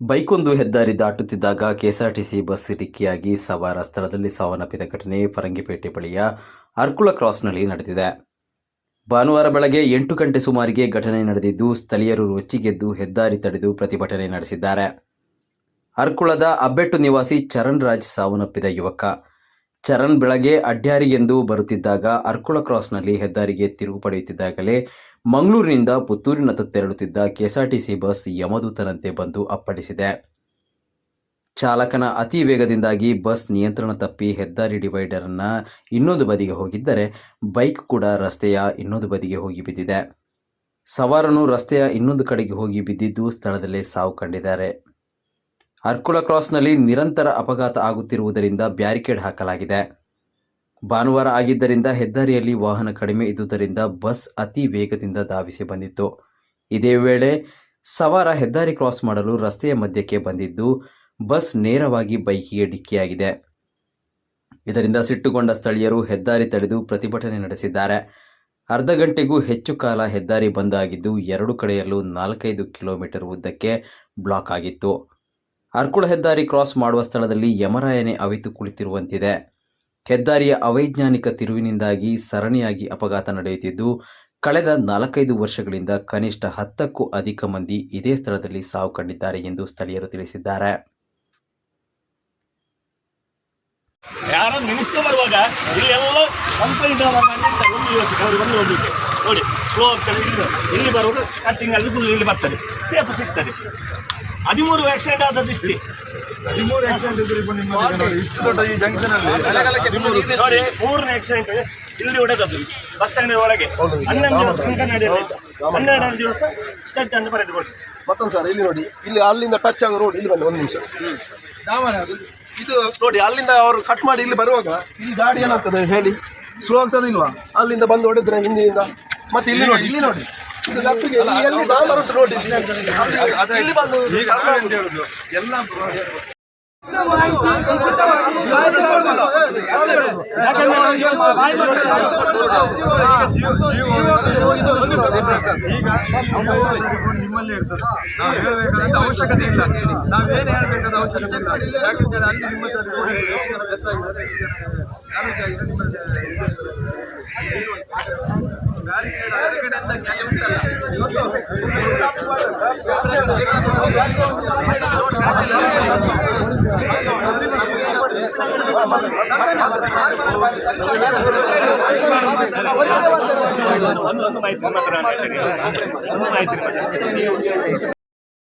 ಬೈಕೊಂದು ಹೆದ್ದಾರಿ ದಾಟುತ್ತಿದ್ದಾಗ KSRTC bus ಡಿಕ್ಕಿಯಾಗಿ ಸವಾರ ಸ್ಥಳದಲ್ಲಿ ಸಾವನ್ನಪ್ಪಿದ ಘಟನೆ ಫರಂಗಿಪೇಟೆ ಬಳಿಯ ಅರ್ಕುಳ ಕ್ರಾಸ್ನಲ್ಲಿ ನಡೆದಿದೆ. ಭಾನುವಾರ ಬೆಳಗ್ಗೆ ಎಂಟು ಗಂಟೆ ಸುಮಾರಿಗೆ ಘಟನೆ ನಡೆದಿದ್ದು, ಸ್ಥಳೀಯರು ರೊಚ್ಚಿಗೆದ್ದು, ಹೆದ್ದಾರಿ ತಡೆದು ಪ್ರತಿಭಟನೆ ನಡೆಸಿದ್ದಾರೆ. ಅರ್ಕುಳದ ಅಬ್ಬೆಟ್ಟು ನಿವಾಸಿ ಚರಣ್ ರಾಜ್ ಸಾವನ್ನಪ್ಪಿದ ಯುವಕ. ಚರಣ್ ಬೆಳಗ್ಗೆ ಅಡ್ಯಾರಿಗೆಂದು ಬರುತ್ತಿದ್ದಾಗ ಅರ್ಕುಳ ಕ್ರಾಸ್ನಲ್ಲಿ ಹೆದ್ದಾರಿಗೆ ತಿರುವು ಪಡೆಯುತ್ತಿದ್ದಾಗಲೇ ಮಂಗಳೂರಿನಿಂದ ಪುತ್ತೂರಿನತ್ತ ತೆರಳುತ್ತಿದ್ದ ಕೆಎಸ್ಆರ್ಟಿಸಿ ಬಸ್ ಯಮದೂತನಂತೆ ಬಂದು ಅಪ್ಪಳಿಸಿದೆ. ಚಾಲಕನ ಅತಿ ವೇಗದಿಂದಾಗಿ ಬಸ್ ನಿಯಂತ್ರಣ ತಪ್ಪಿ ಹೆದ್ದಾರಿ ಡಿವೈಡರನ್ನು ಇನ್ನೊಂದು ಬದಿಗೆ ಹೋಗಿದ್ದರೆ ಬೈಕ್ ಕೂಡ ರಸ್ತೆಯ ಇನ್ನೊಂದು ಬದಿಗೆ ಹೋಗಿ ಬಿದ್ದಿದೆ. ಸವಾರನು ರಸ್ತೆಯ ಇನ್ನೊಂದು ಕಡೆಗೆ ಹೋಗಿ ಬಿದ್ದಿದ್ದು ಸ್ಥಳದಲ್ಲೇ ಸಾವು ಕಂಡಿದ್ದಾರೆ. ಅರ್ಕುಳ ಕ್ರಾಸ್ನಲ್ಲಿ ನಿರಂತರ ಅಪಘಾತ ಆಗುತ್ತಿರುವುದರಿಂದ ಬ್ಯಾರಿಕೇಡ್ ಹಾಕಲಾಗಿದೆ. ಭಾನುವಾರ ಆಗಿದ್ದರಿಂದ ಹೆದ್ದಾರಿಯಲ್ಲಿ ವಾಹನ ಕಡಿಮೆ ಇದ್ದುದರಿಂದ ಬಸ್ ಅತಿ ವೇಗದಿಂದ ಧಾವಿಸಿ ಬಂದಿತ್ತು. ಇದೇ ವೇಳೆ ಸವಾರ ಹೆದ್ದಾರಿ ಕ್ರಾಸ್ ಮಾಡಲು ರಸ್ತೆಯ ಮಧ್ಯಕ್ಕೆ ಬಂದಿದ್ದು, ಬಸ್ ನೇರವಾಗಿ ಬೈಕಿಗೆ ಡಿಕ್ಕಿಯಾಗಿದೆ. ಇದರಿಂದ ಸಿಟ್ಟುಗೊಂಡ ಸ್ಥಳೀಯರು ಹೆದ್ದಾರಿ ತಡೆದು ಪ್ರತಿಭಟನೆ ನಡೆಸಿದ್ದಾರೆ. ಅರ್ಧ ಗಂಟೆಗೂ ಹೆಚ್ಚು ಕಾಲ ಹೆದ್ದಾರಿ ಬಂದ್ ಆಗಿದ್ದು, ಎರಡು ಕಡೆಯಲ್ಲೂ ನಾಲ್ಕೈದು ಕಿಲೋಮೀಟರ್ ಉದ್ದಕ್ಕೆ ಬ್ಲಾಕ್ ಆಗಿತ್ತು. ಅರ್ಕುಳ ಹೆದ್ದಾರಿ ಕ್ರಾಸ್ ಮಾಡುವ ಸ್ಥಳದಲ್ಲಿ ಯಮರಾಯನೆ ಅವಿತು ಕುಳಿತಿರುವಂತಿದೆ. ಹೆದ್ದಾರಿಯ ಅವೈಜ್ಞಾನಿಕ ತಿರುವಿನಿಂದಾಗಿ ಸರಣಿಯಾಗಿ ಅಪಘಾತ ನಡೆಯುತ್ತಿದ್ದು, ಕಳೆದ ನಾಲ್ಕೈದು ವರ್ಷಗಳಿಂದ ಕನಿಷ್ಠ ಹತ್ತಕ್ಕೂ ಅಧಿಕ ಮಂದಿ ಇದೇ ಸ್ಥಳದಲ್ಲಿ ಸಾವು ಕಂಡಿದ್ದಾರೆ ಎಂದು ಸ್ಥಳೀಯರು ತಿಳಿಸಿದ್ದಾರೆ. ಹದಿಮೂರು ಆಕ್ಸಿಡೆಂಟ್ ಆದದ್ದು ಇಷ್ಟು ಹದಿಮೂರು ಆಕ್ಸಿಡೆಂಟ್ ಇದ್ರೆ ಇಬ್ಬರು ನಿಮ್ಮ ಇಷ್ಟು ದೊಡ್ಡ ಈ ಜಂಕ್ಷನ್ ಅಲ್ಲಿ. ನೋಡಿ ಮೂರನೇ ಆಕ್ಸಿಡೆಂಟ್ ಇಲ್ಲಿ ಹೊಡೆದದ್ದು. ಬಸ್ ಸ್ಟ್ಯಾಂಡ್ ಒಳಗೆ. ಹನ್ನೊಂದು ದಿವಸ ಹನ್ನೆರಡನೇ ದಿವಸ ಜಡ್ಜ್ ಅನ್ನು ಬರೆದುಕೊಟ್ಟು ಮತ್ತೊಂದು ಸರ್ ಇಲ್ಲಿ ನೋಡಿ. ಇಲ್ಲಿ ಅಲ್ಲಿಂದ ಟಚ್ ಆಗೋ ರೋಡ್ ಇಲ್ಲಿ ಬನ್ನಿ ಒಂದು ನಿಮಿಷ. ಇದು ನೋಡಿ ಅಲ್ಲಿಂದ ಅವರು ಕಟ್ ಮಾಡಿ ಇಲ್ಲಿ ಬರುವಾಗ ಈ ಗಾಡಿ ಏನಾಗ್ತದೆ ಹೇಳಿ? ಸ್ಲೋ ಆಗ್ತದೆ ಇಲ್ವಾ? ಅಲ್ಲಿಂದ ಬಂದು ಹೊಡೆದ್ರೆ ಹಿಂದಿನಿಂದ? ಮತ್ತೆ ಇಲ್ಲಿ ನೋಡಿ ಇಲ್ಲಿ ನೋಡಿ. ಎಲ್ಲಿ ನಿಮ್ಮಲ್ಲೇ ನಾವು ಹೇಳಬೇಕಾದ ಅವಶ್ಯಕತೆ ಇಲ್ಲ ನಾವೇನು ಹೇಳಬೇಕಾದ ಅವಶ್ಯಕತೆ ಇಲ್ಲ ಯಾಕಂದ್ರೆ ಅಲ್ಲಿ ನಿಮ್ಮ ಹತ್ರ ಒಂದು ಒಂದು ಮಾಹಿತಿ ನಿಮ್ಮ ಹತ್ರ ಒಂದು ಮಾಹಿತಿ ನಿಮ್ಮ ಹತ್ರ.